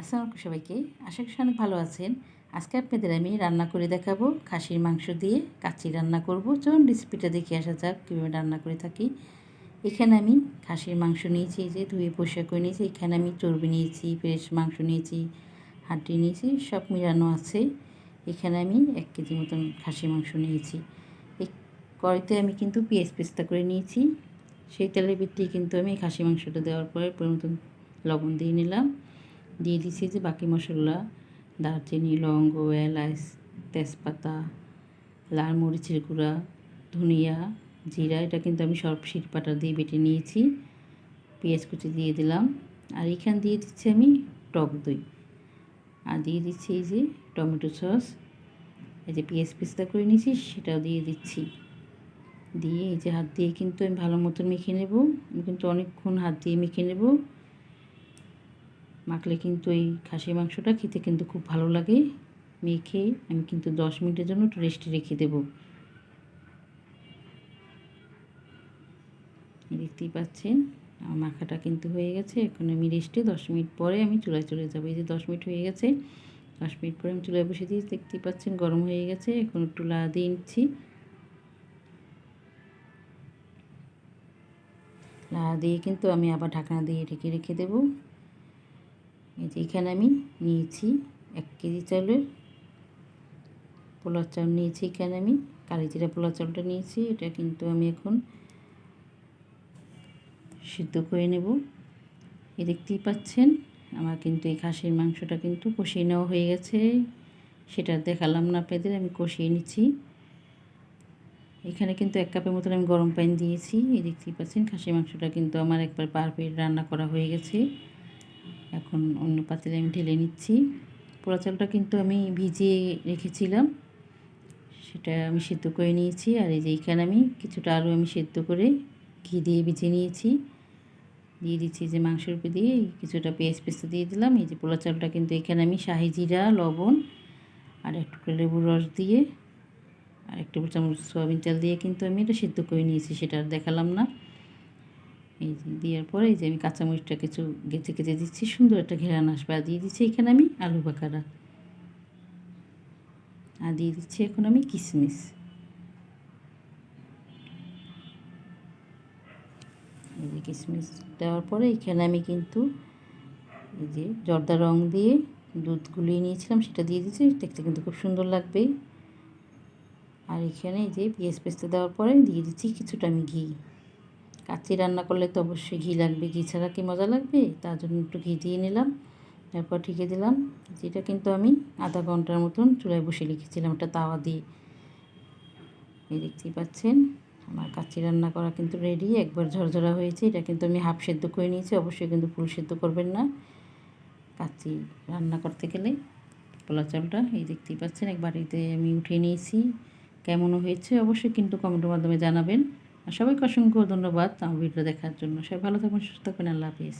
আসসালামু সবাইকে। আশা করি অনেক ভালো আছেন। আজকে আপনাদের আমি রান্না করে দেখাবো। খাসির মাংস দিয়ে কাচি রান্না করব। চলুন রেসিপিটা দেখে আসা যাক, কীভাবে রান্না করে থাকি। এখানে আমি খাসির মাংস নিয়েছি যে ধুয়ে পোষা করে নিয়েছি। এখানে আমি চর্বি নিয়েছি, ফ্রেশ মাংস নিয়েছি হাড্ডি নিয়েছি, সব মিলানো আছে। এখানে আমি এক কেজি মতন খাসির মাংস নিয়েছি। এই কড়াইতে আমি কিন্তু পেঁয়াজ পেস্তা করে নিয়েছি। সেই তেলের ভিত্তি কিন্তু আমি খাসি মাংসটা দেওয়ার পরে মতন লবণ দিয়ে নিলাম। দিয়ে দিছি যে বাকি মশলা, দারচিনি, লবঙ্গ, এলাচ, তেজপাতা, লাল মরিচের গুঁড়া, ধনিয়া, জিরা, এটা কিন্তু আমি সব শিটপাটা দিয়ে বেটে নিয়েছি। পেঁয়াজ কুচি দিয়ে দিলাম। আর এখানে দিয়ে দিচ্ছি আমি টক দই। আর দিয়ে দিচ্ছি এই যে টমেটো সস। এই যে পেঁয়াজ পিস্তা করে নিয়েছি, সেটাও দিয়ে দিচ্ছি। দিয়ে এই যে হাত দিয়ে কিন্তু আমি ভালো মতন মেখে নেব। আমি কিন্তু অনেকক্ষণ হাত দিয়ে মেখে নেব। মাখলে কিন্তু এই খাসির মাংসটা খেতে কিন্তু খুব ভালো লাগে। মেখে আমি কিন্তু দশ মিনিটের জন্য একটু রেস্টে রেখে দেব। দেখতেই পাচ্ছেন, আমার মাখাটা কিন্তু হয়ে গেছে। এখন আমি রেস্টে দশ মিনিট পরে আমি চুলায় চলে যাব। এই যে দশ মিনিট হয়ে গেছে, দশ মিনিট পরে আমি চুলায় বসে দিয়ে দেখতেই পাচ্ছেন, গরম হয়ে গেছে। এখন একটু লা দিয়ে নিচ্ছি। লা দিয়ে কিন্তু আমি আবার ঢাকনা দিয়ে ঢেকে রেখে দেবো। এই যে এখানে আমি নিয়েছি এক কেজি চাউলের পোলার চাউল নিয়েছি এখানে আমি কালিজিরা পোলার চাউলটা নিয়েছি, এটা কিন্তু আমি এখন সিদ্ধ করে নেব। এ দেখতেই পাচ্ছেন, আমার কিন্তু এই খাসির মাংসটা কিন্তু কষিয়ে নেওয়া হয়ে গেছে। সেটা দেখালাম না আপনাদের, আমি কষিয়ে নিচ্ছি। এখানে কিন্তু এক কাপের মতন আমি গরম পানি দিয়েছি। এই দেখতেই পাচ্ছেন, খাসির মাংসটা কিন্তু আমার একবার পারফেক্ট রান্না করা হয়ে গেছে। এখন অন্য পাত্রে আমি ঢেলে নিচ্ছি। পোড়া চালটা কিন্তু আমি ভিজিয়ে রেখেছিলাম। সেটা আমি সেদ্ধ করে নিয়েছি আর এই যে এখানে আমি কিছুটা আলু আমি সেদ্ধ করে ঘি দিয়ে ভিজে নিয়েছি। দিয়ে দিচ্ছি যে মাংসের উপরে দিয়ে কিছুটা পেঁয়াজ পেস্তা দিয়ে দিলাম। এই যে পোলা চালটা কিন্তু এখানে আমি শাহি জিরা, লবণ আর একটু লেবুর রস দিয়ে আর একটু চামচ সয়াবিন চাল দিয়ে কিন্তু আমি এটা সিদ্ধ করে নিয়েছি। সেটা আর দেখালাম না। এই যে দেওয়ার পরে এই যে আমি কাঁচামরিচটা কিছু গেঁচে গেঁচে দিচ্ছি, সুন্দর একটা ঘেরান আসবে। আর দিয়ে দিচ্ছি এখানে আমি আলু বাকারা আর দিয়ে দিচ্ছি এখন আমি কিশমিশ এই যে কিশমিশ দেওয়ার পরে এখানে আমি কিন্তু এই যে জর্দা রং দিয়ে দুধ গুলিয়ে নিয়েছিলাম, সেটা দিয়ে দিচ্ছি। দেখতে কিন্তু খুব সুন্দর লাগবে। আর এখানে এই যে পেঁয়াজ পেস্তা দেওয়ার পরে দিয়ে দিচ্ছি কিছুটা আমি ঘি। কাচ্চি রান্না করলে তো অবশ্যই ঘি লাগবে। ঘি ছাড়া কি মজা লাগবে? তার জন্য একটু ঘি দিয়ে নিলাম। তারপর ঠিকে দিলাম। যেটা কিন্তু আমি আধা ঘণ্টার মতন চুলায় বসে লিখেছিলাম একটা তাওয়া দিয়ে। এই দেখতেই পাচ্ছেন, আমার কাচ্চি রান্না করা কিন্তু রেডি একবার ঝরঝরা হয়েছে। এটা কিন্তু আমি হাফ সেদ্ধ করে নিয়েছি। অবশ্যই কিন্তু ফুল সেদ্ধ করবেন না। কাচ্চি রান্না করতে গেলে পোলা চালটা, এই দেখতেই পাচ্ছেন এক বাড়িতে আমি উঠিয়ে নিয়েছি। কেমন হয়েছে অবশ্যই কিন্তু কমেন্টের মাধ্যমে জানাবেন। সবাইকে অসংখ্য ধন্যবাদ আমার ভিডিও দেখার জন্য। সবাই ভালো থাকবেন সুস্থ থাকবেন আল্লাহ হাফিজ।